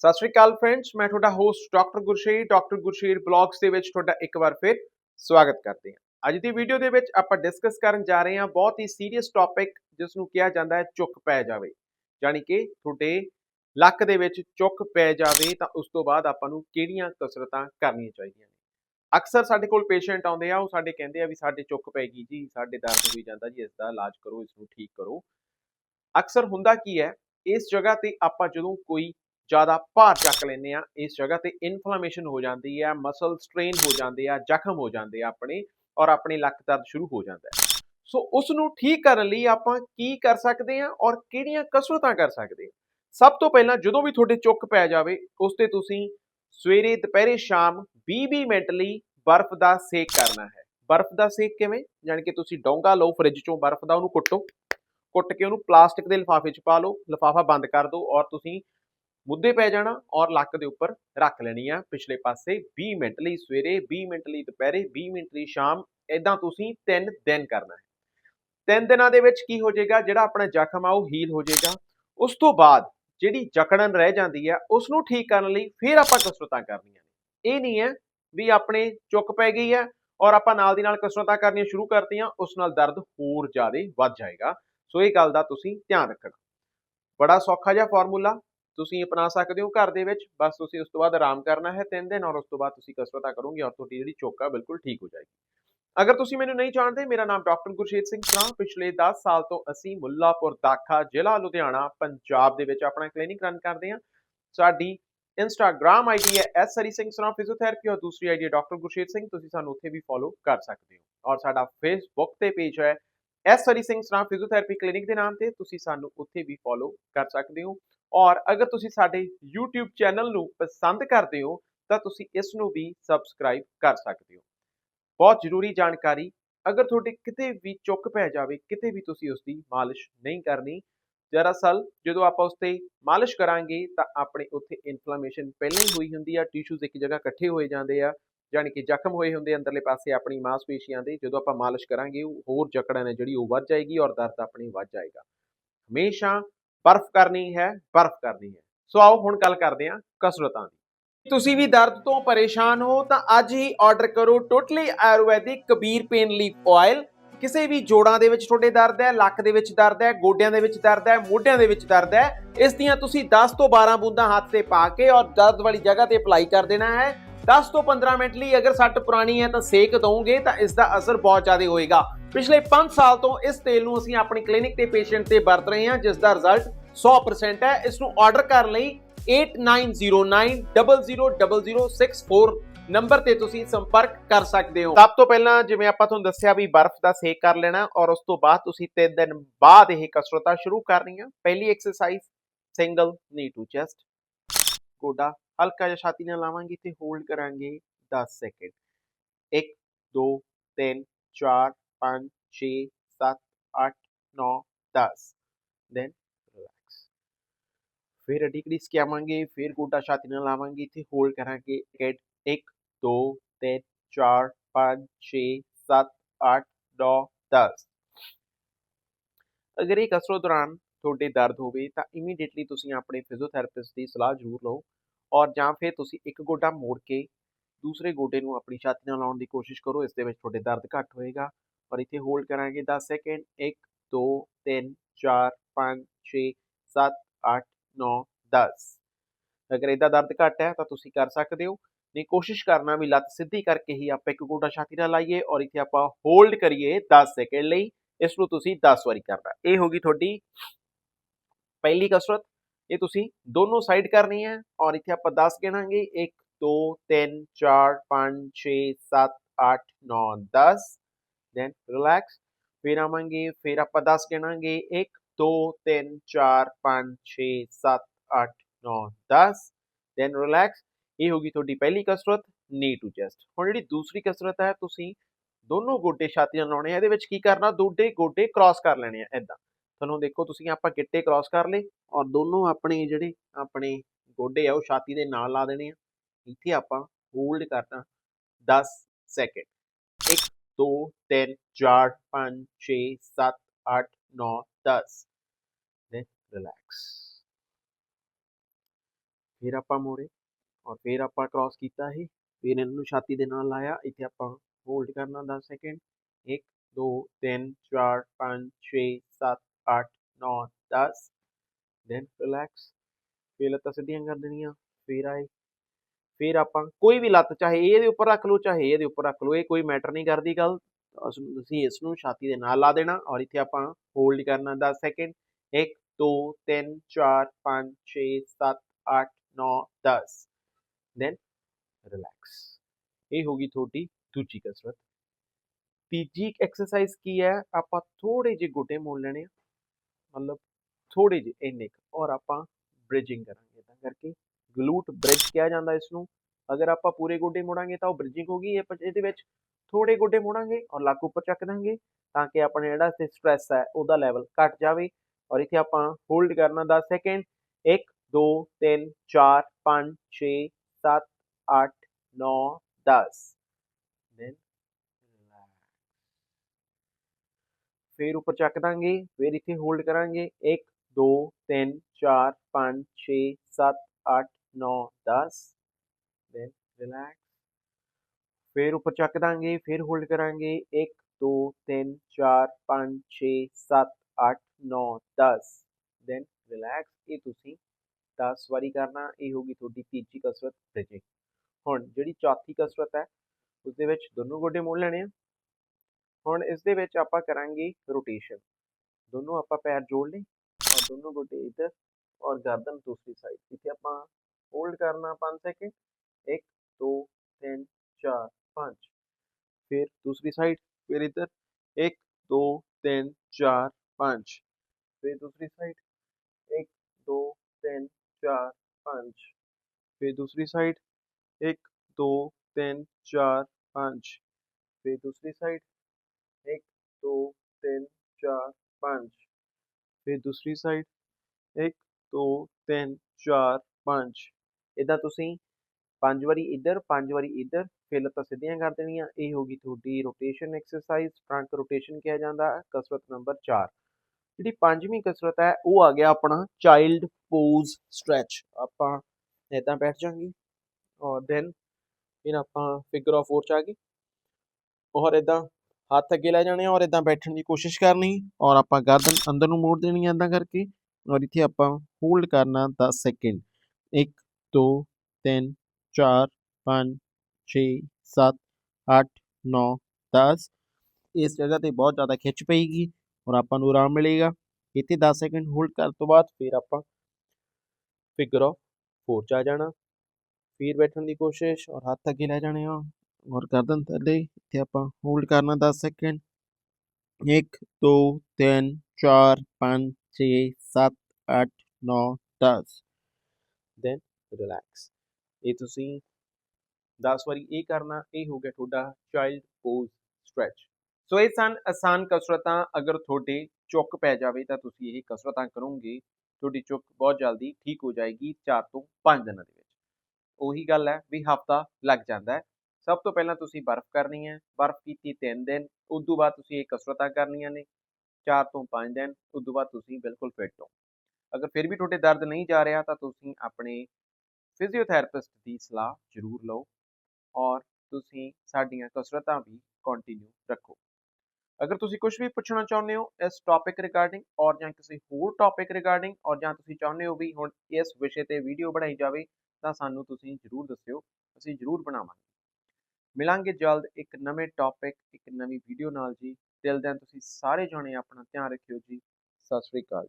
ਸਤਿ ਸ਼੍ਰੀ ਅਕਾਲ ਫਰੈਂਡਸ ਮੈਂ ਤੁਹਾਡਾ host doctor Gursher doctor Gursher blogs ਦੇ ਵਿੱਚ ਤੁਹਾਡਾ ਇੱਕ ਵਾਰ ਫਿਰ ਸਵਾਗਤ ਕਰਦੇ ਹਾਂ। ਅੱਜ ਦੀ ਵੀਡੀਓ ਦੇ ਵਿੱਚ ਆਪਾਂ ਡਿਸਕਸ ਕਰਨ ਜਾ ਰਹੇ ਹਾਂ ਬਹੁਤ ਹੀ ਸੀਰੀਅਸ ਟੌਪਿਕ ਜਿਸ ਨੂੰ ਕਿਹਾ ਜਾਂਦਾ ਹੈ ਚੁੱਕ ਪੈ ਜਾਵੇ। ਯਾਨੀ ਕਿ ਤੁਹਾਡੇ ਲੱਕ ਦੇ ਵਿੱਚ ਚੁੱਕ ਪੈ ਜਾਵੇ ਤਾਂ ਉਸ ਤੋਂ ਬਾਅਦ ਆਪਾਂ ਨੂੰ ਕਿਹੜੀਆਂ ਕਸਰਤਾਂ ਕਰਨੀਆਂ ਚਾਹੀਦੀਆਂ ਨੇ। ਅਕਸਰ ਸਾਡੇ ਕੋਲ ਪੇਸ਼ੈਂਟ ਆਉਂਦੇ ਆ, ਉਹ ਸਾਡੇ ਕਹਿੰਦੇ ਆ ਵੀ ਸਾਡੇ ਚੁੱਕ ਪੈ ਗਈ ਜੀ, ਸਾਡੇ ਦਰਦ ਹੋਈ ਜਾਂਦਾ ਜੀ ਇਸ ਦਾ ਇਲਾਜ ਕਰੋ ਇਸ ਨੂੰ ਠੀਕ ਕਰੋ। ਅਕਸਰ ਹੁੰਦਾ ਕੀ ਹੈ, ਇਸ ਜਗ੍ਹਾ ਤੇ ਆਪਾਂ ਜਦੋਂ ਕੋਈ ਜ਼ਿਆਦਾ ਭਾਰ ਚੱਕ ਲੈਂਦੇ ਆ ਇਸ ਜਗ੍ਹਾ ਤੇ ਇਨਫਲੇਮੇਸ਼ਨ ਹੋ ਜਾਂਦੀ ਹੈ ਮਸਲ ਸਟ੍ਰੇਨ ਹੋ ਜਾਂਦੇ ਆ, ਜ਼ਖਮ ਹੋ ਜਾਂਦੇ ਆ ਆਪਣੇ ਔਰ ਆਪਣੀ ਲੱਕ ਦਰਦ ਸ਼ੁਰੂ ਹੋ ਜਾਂਦਾ ਹੈ। ਸੋ ਉਸ ਨੂੰ ਠੀਕ ਕਰਨ ਲਈ ਆਪਾਂ ਕੀ ਕਰ ਸਕਦੇ ਆ ਔਰ ਕਿਹੜੀਆਂ ਕਸਰਤਾਂ ਕਰ ਸਕਦੇ ਹਾਂ? ਸਭ ਤੋਂ ਪਹਿਲਾਂ ਜਦੋਂ ਵੀ ਤੁਹਾਡੇ ਚੁੱਕ ਪੈ ਜਾਵੇ, ਉਸ ਤੇ ਤੁਸੀਂ ਸਵੇਰੇ, ਦੁਪਹਿਰੇ, ਸ਼ਾਮ 20-20 ਮਿੰਟ ਲਈ ਬਰਫ਼ ਦਾ ਸੇਕ ਕਰਨਾ ਹੈ। ਬਰਫ਼ ਦਾ ਸੇਕ ਕਿਵੇਂ? ਯਾਨੀ ਕਿ ਤੁਸੀਂ ਡੋਂਗਾ ਲਓ, ਫ੍ਰਿਜ ਚੋਂ ਬਰਫ਼ ਦਾ ਉਹਨੂੰ ਕੁੱਟੋ, ਕੁੱਟ ਕੇ ਉਹਨੂੰ ਪਲਾਸਟਿਕ ਦੇ ਲਿਫਾਫੇ 'ਚ ਪਾ ਲਓ, ਲਿਫਾਫਾ ਬੰਦ ਕਰ ਦਿਓ ਔਰ ਤੁਸੀਂ ਮੁੱਦੇ ਪੈ ਜਾਣਾ ਔਰ ਲੱਕ ਦੇ ਉੱਪਰ ਰੱਖ ਲੈਣੀ ਆ। ਪਿਛਲੇ ਪਾਸੇ 20 ਮਿੰਟ ਲਈ ਸਵੇਰੇ 20 ਮਿੰਟ ਲਈ ਦੁਪਹਿਰੇ 20 ਮਿੰਟ ਲਈ ਸ਼ਾਮ ਇਦਾਂ ਤੁਸੀਂ 3 ਦਿਨ ਕਰਨਾ ਹੈ। ਤਿੰਨ ਦਿਨਾਂ ਦੇ ਵਿੱਚ ਕੀ ਹੋ ਜਾਏਗਾ? ਜਿਹੜਾ ਆਪਣਾ ਜ਼ਖਮ ਆ, ਉਹ ਹੀਲ ਹੋ ਜਾਏਗਾ। ਉਸ ਤੋਂ ਬਾਅਦ ਜਿਹੜੀ ਜਕੜਨ ਰਹਿ ਜਾਂਦੀ ਹੈ ਉਸ ਨੂੰ ਠੀਕ ਕਰਨ ਲਈ ਫਿਰ ਆਪਾਂ ਕਸਰਤਾਂ ਕਰਨੀਆਂ ਨੇ। ਇਹ ਨਹੀਂ ਹੈ ਵੀ ਆਪਣੇ ਚੁੱਕ ਪੈ ਗਈ ਹੈ ਔਰ ਆਪਾਂ ਨਾਲ ਦੀ ਨਾਲ ਕਸਰਤਾਂ ਕਰਨੀਆਂ ਸ਼ੁਰੂ ਕਰਤੀਆਂ, ਉਸ ਨਾਲ ਦਰਦ ਹੋਰ ਜ਼ਿਆਦਾ ਵੱਧ ਜਾਏਗਾ। ਸੋ ਇਹ ਗੱਲ ਦਾ ਤੁਸੀਂ ਧਿਆਨ ਰੱਖਣਾ। ਬੜਾ ਸੌਖਾ ਜਿਹਾ ਫਾਰਮੂਲਾ। ਤੁਸੀਂ ਅਪਣਾ ਸਕਦੇ ਹੋ ਘਰ ਦੇ ਵਿੱਚ, ਬਸ ਤੁਸੀਂ ਉਸ ਤੋਂ ਬਾਅਦ ਆਰਾਮ ਕਰਨਾ ਹੈ 3 ਦਿਨ ਔਰ ਉਸ ਤੋਂ ਬਾਅਦ ਤੁਸੀਂ ਕਸਰਤਾਂ ਕਰੋਗੇ ਔਰ ਤੁਹਾਡੀ ਜਿਹੜੀ ਚੁੱਕ ਆ ਬਿਲਕੁਲ ਠੀਕ ਹੋ ਜਾਏਗੀ। ਅਗਰ ਤੁਸੀਂ ਮੈਨੂੰ ਨਹੀਂ ਜਾਣਦੇ, ਮੇਰਾ ਨਾਮ ਡਾਕਟਰ ਗੁਰਸ਼ੇਤ ਸਿੰਘ ਸਰਾਂ ਪਿਛਲੇ 10 ਸਾਲ ਤੋਂ ਅਸੀਂ ਮੁੱਲਾਪੁਰ ਦਾਖਾ ਜ਼ਿਲ੍ਹਾ ਲੁਧਿਆਣਾ, ਪੰਜਾਬ ਦੇ ਵਿੱਚ ਆਪਣਾ ਕਲੀਨਿਕ ਰਨ ਕਰਦੇ ਹਾਂ। ਸਾਡੀ ਇੰਸਟਾਗ੍ਰam ਆਈਡੀ ਹੈ ਐਸ ਸਰੀ ਸਿੰਘ ਸਰਾਂ ਫਿਜ਼ੀਓਥੈਰੇਪੀ ਔਰ ਦੂਸਰੀ ਆਈਡੀ ਹੈ ਡਾਕਟਰ ਗੁਰਸ਼ੇਤ ਸਿੰਘ, ਤੁਸੀਂ ਸਾਨੂੰ ਉੱਥੇ ਵੀ ਫੋਲੋ ਕਰ ਸਕਦੇ ਹੋ। ਔਰ ਸਾਡਾ ਫੇਸਬੁੱਕ ਤੇ ਪੇਜ ਹੈ S Sri Singh Sran physiotherapy clinic ਦੇ ਨਾਮ ਤੇ, ਤੁਸੀਂ ਸਾਨੂੰ ਉੱਥੇ ਵੀ ਫੋਲੋ ਕਰ ਸਕਦੇ ਹੋ। ਔਰ ਅਗਰ ਤੁਸੀਂ ਸਾਡੇ YouTube ਚੈਨਲ ਨੂੰ ਪਸੰਦ ਕਰਦੇ ਹੋ, ਤਾਂ ਤੁਸੀਂ ਇਸ ਨੂੰ ਵੀ ਸਬਸਕ੍ਰਾਈਬ ਕਰ ਸਕਦੇ ਹੋ। ਬਹੁਤ ਜ਼ਰੂਰੀ ਜਾਣਕਾਰੀ, ਅਗਰ ਤੁਹਾਡੇ ਕਿਤੇ ਵੀ ਚੁੱਕ ਪੈ ਜਾਵੇ, ਕਿਤੇ ਵੀ ਤੁਸੀਂ ਉਸ ਦੀ ਮਾਲਿਸ਼ ਨਹੀਂ ਕਰਨੀ, ਦਰਅਸਲ ਜਦੋਂ ਆਪਾਂ ਉਸ ਤੇ ਮਾਲਿਸ਼ ਕਰਾਂਗੇ, ਤਾਂ ਆਪਣੇ ਉੱਥੇ ਇਨਫਲੇਮੇਸ਼ਨ ਪਹਿਲਾਂ ਹੀ ਹੋਈ ਹੁੰਦੀ ਆ ਟਿਸ਼ੂਜ਼ ਇੱਕ ਜਗ੍ਹਾ ਇਕੱਠੇ ਹੋਏ ਜਾਂਦੇ ਆ, ਯਾਨੀ ਕਿ ਜ਼ਖਮ ਹੋਏ ਹੁੰਦੇ ਅੰਦਰਲੇ ਪਾਸੇ ਆਪਣੀ ਮਾਸਪੇਸ਼ੀਆਂ ਦੇ, ਜਦੋਂ ਆਪਾਂ ਮਾਲਿਸ਼ ਕਰਾਂਗੇ, ਉਹ ਹੋਰ ਜਕੜਨ ਹੈ ਜਿਹੜੀ ਉਹ ਵੱਧ ਜਾਏਗੀ ਔਰ ਦਰਦ ਆਪਣੇ ਵੱਧ ਜਾਏਗਾ। ਹਮੇਸ਼ਾ ਬਰਫ਼ ਕਰਨੀ ਹੈ, ਬਰਫ਼ ਕਰਨੀ ਹੈ। ਸੋ ਆਓ ਹੁਣ ਗੱਲ ਕਰਦੇ ਹਾਂ ਕਸਰਤਾਂ ਦੀ। ਤੁਸੀਂ ਵੀ ਦਰਦ ਤੋਂ ਪਰੇਸ਼ਾਨ ਹੋ ਤਾਂ ਅੱਜ ਹੀ ਆਰਡਰ ਕਰੋ totally Ayurvedic Kabir pain leaf oil ਕਿਸੇ ਵੀ ਜੋੜਾਂ ਦੇ ਵਿੱਚ ਤੁਹਾਡੇ ਦਰਦ ਹੈ, ਲੱਕ ਦੇ ਵਿੱਚ ਦਰਦ ਹੈ, ਗੋਡਿਆਂ ਦੇ ਵਿੱਚ ਦਰਦ ਹੈ, ਮੋਢਿਆਂ ਦੇ ਵਿੱਚ ਦਰਦ ਹੈ, ਇਸ ਦੀਆਂ ਤੁਸੀਂ 10 ਤੋਂ 12 ਬੂੰਦਾਂ ਹੱਥ ਤੇ ਪਾ ਕੇ ਔਰ ਦਰਦ ਵਾਲੀ ਜਗ੍ਹਾ ਤੇ ਅਪਲਾਈ ਕਰ ਦੇਣਾ ਹੈ। 10 ਤੋਂ 15 ਮਿੰਟ ਲਈ ਅਗਰ ਸੱਟ ਪੁਰਾਣੀ ਹੈ ਤਾਂ ਸੇਕ ਦਵੋਗੇ ਤਾਂ ਇਸ ਦਾ ਅਸਰ ਬਹੁਤ ਜ਼ਿਆਦਾ ਹੋਏਗਾ। ਪਿਛਲੇ 5 ਸਾਲ ਤੋਂ ਇਸ ਤੇਲ ਨੂੰ ਅਸੀਂ ਆਪਣੀ ਕਲੀਨਿਕ ਤੇ ਪੇਸ਼ੈਂਟ ਤੇ ਵਰਤ ਰਹੇ ਹਾਂ, ਜਿਸ ਦਾ ਰਿਜ਼ਲਟ 100% ਹੈ। ਇਸ ਨੂੰ ਆਰਡਰ ਕਰਨ ਲਈ 8909000064 ਨੰਬਰ ਤੇ ਤੁਸੀਂ ਸੰਪਰਕ ਕਰ ਸਕਦੇ ਹੋ। ਸਭ ਤੋਂ ਪਹਿਲਾਂ ਜਿਵੇਂ ਆਪਾਂ ਤੁਹਾਨੂੰ ਦੱਸਿਆ ਵੀ ਬਰਫ਼ ਦਾ ਸੇਕ ਕਰ ਲੈਣਾ ਔਰ ਉਸ ਤੋਂ ਬਾਅਦ ਤੁਸੀਂ 3 ਦਿਨ ਬਾਅਦ ਇਹ ਕਸਰਤਾਂ ਸ਼ੁਰੂ ਕਰਨੀਆਂ। ਪਹਿਲੀ exercise single knee to chest ਗੋਡਾ ਹਲਕਾ ਜਿਹਾ ਛਾਤੀ ਨਾਲ ਲਾਵਾਂਗੇ ਤੇ ਹੋਲਡ ਕਰਾਂਗੇ 10 ਸੈਕਿੰਡ 1 2 3 4 5 6 7 8 9 10 ਦੈਨ ਰਿਲੈਕਸ ਫਿਰ ਅੱਡੀ ਕਰੀਸ ਕੇ ਆਵਾਂਗੇ ਫਿਰ ਗੋਡਾ ਛਾਤੀ ਨਾਲ ਲਾਵਾਂਗੇ ਤੇ ਹੋਲਡ ਕਰਾਂਗੇ 1 2 3 4 5 6 7 8 9 10 ਅਗਰ ਇਹ ਕਸਰਤ ਦੌਰਾਨ ਤੁਹਾਡੇ ਦਰਦ ਹੋਵੇ ਤਾਂ ਇਮੀਡੀਏਟਲੀ ਤੁਸੀਂ ਆਪਣੇ ਫਿਜ਼ੀਓਥੈਰੇਪਿਸਟ ਦੀ ਸਲਾਹ ਜ਼ਰੂਰ ਲਓ ਔਰ ਜਾਂ ਫਿਰ ਤੁਸੀਂ ਇੱਕ ਗੋਡਾ ਮੋੜ ਕੇ ਦੂਸਰੇ ਗੋਡੇ ਨੂੰ ਆਪਣੀ ਛਾਤੀ ਨਾਲ ਲਾਉਣ ਦੀ ਕੋਸ਼ਿਸ਼ ਕਰੋ, ਇਸ ਦੇ ਵਿੱਚ ਤੁਹਾਡੇ ਦਰਦ ਘੱਟ ਹੋਏਗਾ। ਔਰ ਇੱਥੇ ਹੋਲਡ ਕਰਾਂਗੇ 10 ਸੈਕਿੰਡ 1 2 3 4 5 6 7 8 9 10 ਅਗਰ ਇਹਦਾ ਦਰਦ ਘੱਟ ਹੈ ਤਾਂ ਤੁਸੀਂ ਕਰ ਸਕਦੇ ਹੋ। ਨਹੀਂ, ਕੋਸ਼ਿਸ਼ ਕਰਨਾ ਵੀ ਲੱਤ ਸਿੱਧੀ ਕਰਕੇ ਹੀ ਆਪਾਂ ਇੱਕ ਗੋਡਾ ਛਾਤੀ ਨਾਲ ਲਾਈਏ ਔਰ ਇੱਥੇ ਆਪਾਂ ਹੋਲਡ ਕਰੀਏ 10 ਸੈਕਿੰਡ ਲਈ। ਇਸ ਨੂੰ ਤੁਸੀਂ 10 ਵਾਰੀ ਕਰਨਾ। ਇਹ ਹੋਗੀ ਤੁਹਾਡੀ ਪਹਿਲੀ ਕਸਰਤ। ਇਹ ਤੁਸੀਂ ਦੋਨੋਂ ਸਾਈਡ ਕਰਨੀ ਹੈ ਔਰ ਇੱਥੇ ਆਪਾਂ 10 ਗਿਣਾਂਗੇ। 1 2 3 4 5 6 7 8 9 10 ਦੈਨ ਰਿਲੈਕਸ ਫਿਰ ਆਵਾਂਗੇ, ਫਿਰ ਆਪਾਂ 10 ਗਿਣਾਂਗੇ। 1 2 3 4 5 6 7 8 9 10 ਦੈਨ ਰਿਲੈਕਸ ਇਹ ਹੋਗੀ ਤੁਹਾਡੀ ਪਹਿਲੀ ਕਸਰਤ ਨੀ ਟੂ ਚੈਸਟ ਹੁਣ ਜਿਹੜੀ ਦੂਸਰੀ ਕਸਰਤ ਹੈ, ਤੁਸੀਂ ਦੋਨੋਂ ਗੋਡੇ ਛਾਤੀ ਨਾਲ ਲਾਉਣੇ ਆ। ਇਹਦੇ ਵਿੱਚ ਕੀ ਕਰਨਾ? ਦੋਡੇ ਗੋਡੇ ਕ੍ਰਾਸ ਕਰ ਲੈਣੇ ਆ ਐਦਾਂ ਤੁਹਾਨੂੰ ਦੇਖੋ ਤੁਸੀਂ ਆਪਾਂ ਗਿੱਟੇ ਕ੍ਰਾਸ ਕਰ ਲਏ ਔਰ ਦੋਨੋਂ ਆਪਣੇ ਜਿਹੜੇ ਆਪਣੇ ਗੋਡੇ ਆ ਉਹ ਛਾਤੀ ਦੇ ਨਾਲ ਲਾ ਦੇਣੇ ਆ। ਇੱਥੇ ਆਪਾਂ ਹੋਲਡ ਕਰਨਾ 10 ਸੈਕਿੰਡ 1 2 3 4 5 6 7 8 9 10 then ਰਿਲੈਕਸ ਫਿਰ ਆਪਾਂ ਮੋੜੇ ਔਰ ਫਿਰ ਆਪਾਂ ਕ੍ਰਾਸ ਕੀਤਾ ਇਹ। ਫਿਰ ਇਹਨਾਂ ਨੂੰ ਛਾਤੀ ਦੇ ਨਾਲ ਲਾਇਆ। ਇੱਥੇ ਆਪਾਂ ਹੋਲਡ ਕਰਨਾ 10 ਸੈਕਿੰਡ 1 2 3 4 5 6 7 8 9 10 ਦੈਨ ਰਿਲੈਕਸ ਫਿਰ ਲੱਤਾਂ ਸਿੱਧੀਆਂ ਕਰ ਦੇਣੀਆਂ, ਫਿਰ ਆਏ। ਫਿਰ ਆਪਾਂ ਕੋਈ ਵੀ ਲੱਤ, ਚਾਹੇ ਇਹਦੇ ਉੱਪਰ ਰੱਖ ਲਓ, ਚਾਹੇ ਇਹਦੇ ਉੱਪਰ ਰੱਖ ਲਓ, ਇਹ ਕੋਈ ਮੈਟਰ ਨਹੀਂ ਕਰਦੀ ਗੱਲ। ਅਸ- ਤੁਸੀਂ ਇਸ ਨੂੰ ਛਾਤੀ ਦੇ ਨਾਲ ਲਾ ਦੇਣਾ ਔਰ ਇੱਥੇ ਆਪਾਂ ਹੋਲਡ ਕਰਨਾ 10 ਸੈਕਿੰਡ 1 2 3 4 5 6 7 8 9 10 ਦੈਨ ਰਿਲੈਕਸ ਇਹ ਹੋਗੀ ਤੁਹਾਡੀ ਦੂਜੀ ਕਸਰਤ। ਤੀਜੀ ਐਕਸਰਸਾਈਜ਼ ਕੀ ਹੈ? ਆਪਾਂ ਥੋੜੇ ਜਿਹੇ ਗੋਡੇ ਮੋੜ ਲੈਣੇ ਆ। ਮਤਲਬ ਥੋੜੇ ਜਿਹੇ ਇੰਨੇ ਕੁ, ਔਰ ਆਪਾਂ ਬ੍ਰਿਜਿੰਗ ਕਰਾਂਗੇ। ਤਾਂ ਕਰਕੇ ਗਲੂਟ ਬ੍ਰਿਜ ਕਿਹਾ ਜਾਂਦਾ ਇਸ ਨੂੰ ਅਗਰ ਆਪਾਂ ਪੂਰੇ ਗੋਡੇ ਮੋੜਾਂਗੇ ਤਾਂ ਉਹ ਬ੍ਰਿਜਿੰਗ ਹੋਗੀ ਇਹ ਪ- ਇਹਦੇ ਵਿੱਚ ਥੋੜੇ ਗੋਡੇ ਮੋੜਾਂਗੇ ਔਰ ਲੱਕ ਉੱਪਰ ਚੱਕ ਦਾਂਗੇ ਤਾਂ ਕਿ ਆਪਣਾ ਜਿਹੜਾ ਤੇ ਸਟ੍ਰੈਸ ਹੈ ਉਹਦਾ ਲੈਵਲ ਘਟ ਜਾਵੇ। ਔਰ ਇੱਥੇ ਆਪਾਂ ਹੋਲਡ ਕਰਨਾ 10 ਸੈਕਿੰਡ 1 2 3 4 5 6 7 8 9 10 ਦੈਨ ਫਿਰ ਉੱਪਰ ਚੱਕ ਦਾਂਗੇ ਫਿਰ ਇੱਥੇ ਹੋਲਡ ਕਰਾਂਗੇ 1 2 3 4 5 6 7 8 9 10 ਦੈਨ ਰਿਲੈਕਸ ਫਿਰ ਉੱਪਰ ਚੱਕ ਦਾਂਗੇ ਫਿਰ ਹੋਲਡ ਕਰਾਂਗੇ 1 2 3 4 5 6 7 8 9 10 ਦੈਨ ਰਿਲੈਕਸ ਇਹ ਤੁਸੀਂ 10 ਵਾਰੀ ਕਰਨਾ ਇਹ ਹੋਗੀ ਤੁਹਾਡੀ ਤੀਜੀ ਕਸਰਤ ਬ੍ਰਿਜਿੰਗ ਹੁਣ ਜਿਹੜੀ ਚੌਥੀ ਕਸਰਤ ਹੈ ਉਸ ਦੇ ਵਿੱਚ ਦੋਨੋਂ ਗੋਡੇ ਮੋੜ ਲੈਣੇ ਆ ਹੁਣ ਇਸ ਦੇ ਵਿੱਚ ਆਪਾਂ ਕਰਾਂਗੇ ਰੋਟੇਸ਼ਨ ਦੋਨੋਂ ਆਪਾਂ ਪੈਰ ਜੋੜ ਲਏ ਔਰ ਦੋਨੋਂ ਗੋਡੇ ਇੱਧਰ ਔਰ ਗਰਦਨ ਦੂਸਰੀ ਸਾਈਡ ਇੱਥੇ ਆਪਾਂ ਹੋਲਡ ਕਰਨਾ 5 ਸੈਕਿੰਡ 1 2 3 4 5 ਫਿਰ ਦੂਸਰੀ ਸਾਈਡ ਫਿਰ ਇੱਧਰ। 1 2 3 4 5 ਫਿਰ ਦੂਸਰੀ ਸਾਈਡ 1 2 3 4 5 ਫਿਰ ਦੂਸਰੀ ਸਾਈਡ 1 2 3 4 5 ਫਿਰ ਦੂਸਰੀ ਸਾਈਡ 1 2 3 4 5 ਫਿਰ ਦੂਸਰੀ ਸਾਈਡ 1 2 3 4 5 ਇਦਾਂ ਤੁਸੀਂ ਪੰਜ ਵਾਰੀ ਇੱਧਰ ਪੰਜ ਵਾਰੀ ਇੱਧਰ ਫਿਰ ਲੱਤਾਂ ਸਿੱਧੀਆਂ ਕਰ ਦੇਣੀਆਂ ਇਹ ਹੋਗੀ ਤੁਹਾਡੀ ਰੋਟੇਸ਼ਨ ਐਕਸਰਸਾਈਜ਼ ਫਰੰਟ ਰੋਟੇਸ਼ਨ ਕਿਹਾ ਜਾਂਦਾ ਹੈ ਕਸਰਤ ਨੰਬਰ 4 ਜਿਹੜੀ ਪੰਜਵੀਂ ਕਸਰਤ ਹੈ ਉਹ ਆ ਗਿਆ ਆਪਣਾ ਚਾਈਲਡ ਪੋਜ਼ ਸਟ੍ਰੈਚ ਆਪਾਂ ਇਦਾਂ ਬੈਠ ਜਾਾਂਗੇ ਔਰ ਦੈਨ ਫਿਰ ਆਪਾਂ ਫਿਗਰ ਆਫ 4 ਚ ਆ ਗਏ ਔਰ ਇਦਾਂ ਹੱਥ ਅੱਗੇ ਲੈ ਜਾਣੇ ਔਰ ਇਦਾਂ ਬੈਠਣ ਦੀ ਕੋਸ਼ਿਸ਼ ਕਰਨੀ ਔਰ ਆਪਾਂ ਗਰਦਨ ਅੰਦਰ ਨੂੰ ਮੋੜ ਦੇਣੀ ਇਦਾਂ ਕਰਕੇ ਔਰ ਇੱਥੇ ਆਪਾਂ ਹੋਲਡ ਕਰਨਾ 10 ਸੈਕਿੰਡ। 1 2 3 4 5 6 7 8 9 10 ਇਸ ਜਗ੍ਹਾ ਤੇ ਬਹੁਤ ਜ਼ਿਆਦਾ ਖਿੱਚ ਪਏਗੀ ਔਰ ਆਪਾਂ ਨੂੰ ਆਰਾਮ ਮਿਲੇਗਾ। ਇੱਥੇ 10 ਸੈਕਿੰਡ ਹੋਲਡ ਕਰਨ ਤੋਂ ਬਾਅਦ ਫਿਰ ਆਪਾਂ ਫਿਗਰ ਆਫ 4 ਚ ਆ ਜਾਣਾ। ਫਿਰ ਬੈਠਣ ਦੀ ਕੋਸ਼ਿਸ਼ ਔਰ ਹੱਥ ਅੱਗੇ ਲੈ ਜਾਣੇ ਆ। ਔਰ ਗਰਦਨ ਥੱਲੇ ਇੱਥੇ ਆਪਾਂ ਹੋਲਡ ਕਰਨਾ 10 ਸੈਕਿੰਡ 1 2 3 4 5 6 7 8 9 10 ਦੈਨ ਰਿਲੈਕਸ ਇਹ ਤੁਸੀਂ 10 ਵਾਰੀ ਇਹ ਕਰਨਾ, ਇਹ ਹੋ ਗਿਆ ਤੁਹਾਡਾ ਚਾਈਲਡ ਪੋਜ਼ ਸਟ੍ਰੈਚ ਸੋ ਇਹ ਸਨ ਆਸਾਨ ਕਸਰਤਾਂ, ਅਗਰ ਤੁਹਾਡੇ ਚੁੱਕ ਪੈ ਜਾਵੇ ਤਾਂ ਤੁਸੀਂ ਇਹ ਕਸਰਤਾਂ ਕਰੋਗੇ, ਤੁਹਾਡੀ ਚੁੱਕ ਬਹੁਤ ਜਲਦੀ ਠੀਕ ਹੋ ਜਾਏਗੀ 4 ਤੋਂ 5 ਦਿਨਾਂ ਦੇ ਵਿੱਚ। ਉਹੀ ਗੱਲ ਹੈ ਵੀ ਹਫਤਾ ਲੱਗ ਜਾਂਦਾ ਹੈ। ਸਭ ਤੋਂ ਪਹਿਲਾਂ ਤੁਸੀਂ ਬਰਫ਼ ਕਰਨੀ ਹੈ। ਬਰਫ਼ ਕੀਤੀ 3 ਦਿਨ, ਉਸ ਤੋਂ ਬਾਅਦ ਤੁਸੀਂ ਇਹ ਕਸਰਤਾਂ ਕਰਨੀਆਂ ਨੇ 4 ਤੋਂ 5 ਦਿਨ, ਉਸ ਤੋਂ ਬਾਅਦ ਤੁਸੀਂ ਬਿਲਕੁਲ ਫਿੱਟ ਹੋ। ਅਗਰ ਫਿਰ ਵੀ ਤੁਹਾਡੇ ਦਰਦ ਨਹੀਂ ਜਾ ਰਿਹਾ, ਤਾਂ ਤੁਸੀਂ ਆਪਣੇ ਫਿਜ਼ੀਓਥੈਰੇਪਿਸਟ ਦੀ ਸਲਾਹ ਜ਼ਰੂਰ ਲਓ ਔਰ ਤੁਸੀਂ ਸਾਡੀਆਂ ਕਸਰਤਾਂ ਵੀ ਕੰਟੀਨਿਊ ਰੱਖੋ। ਅਗਰ ਤੁਸੀਂ ਕੁਝ ਵੀ ਪੁੱਛਣਾ ਚਾਹੁੰਦੇ ਹੋ ਇਸ ਟੌਪਿਕ ਰਿਗਾਰਡਿੰਗ ਔਰ ਜਾਂ ਕਿਸੇ ਹੋਰ ਟੌਪਿਕ ਰਿਗਾਰਡਿੰਗ ਔਰ ਜਾਂ ਤੁਸੀਂ ਚਾਹੁੰਦੇ ਹੋ ਵੀ ਹੁਣ ਇਸ ਵਿਸ਼ੇ ਤੇ ਵੀਡੀਓ ਬਣਾਈ ਜਾਵੇ, ਤਾਂ ਸਾਨੂੰ ਤੁਸੀਂ ਜ਼ਰੂਰ ਦੱਸਿਓ, ਅਸੀਂ ਜ਼ਰੂਰ ਬਣਾਵਾਂਗੇ। ਮਿਲਾਂਗੇ ਜਲਦ ਇੱਕ ਨਵੇਂ ਟੌਪਿਕ ਇੱਕ ਨਵੀਂ ਵੀਡੀਓ ਨਾਲ ਜੀ। ਤਿਲ ਦਿਨ ਤੁਸੀਂ ਸਾਰੇ ਜਾਣੇ ਆਪਣਾ ਧਿਆਨ ਰੱਖਿਓ ਜੀ। ਸਤਿ ਸ੍ਰੀ ਅਕਾਲ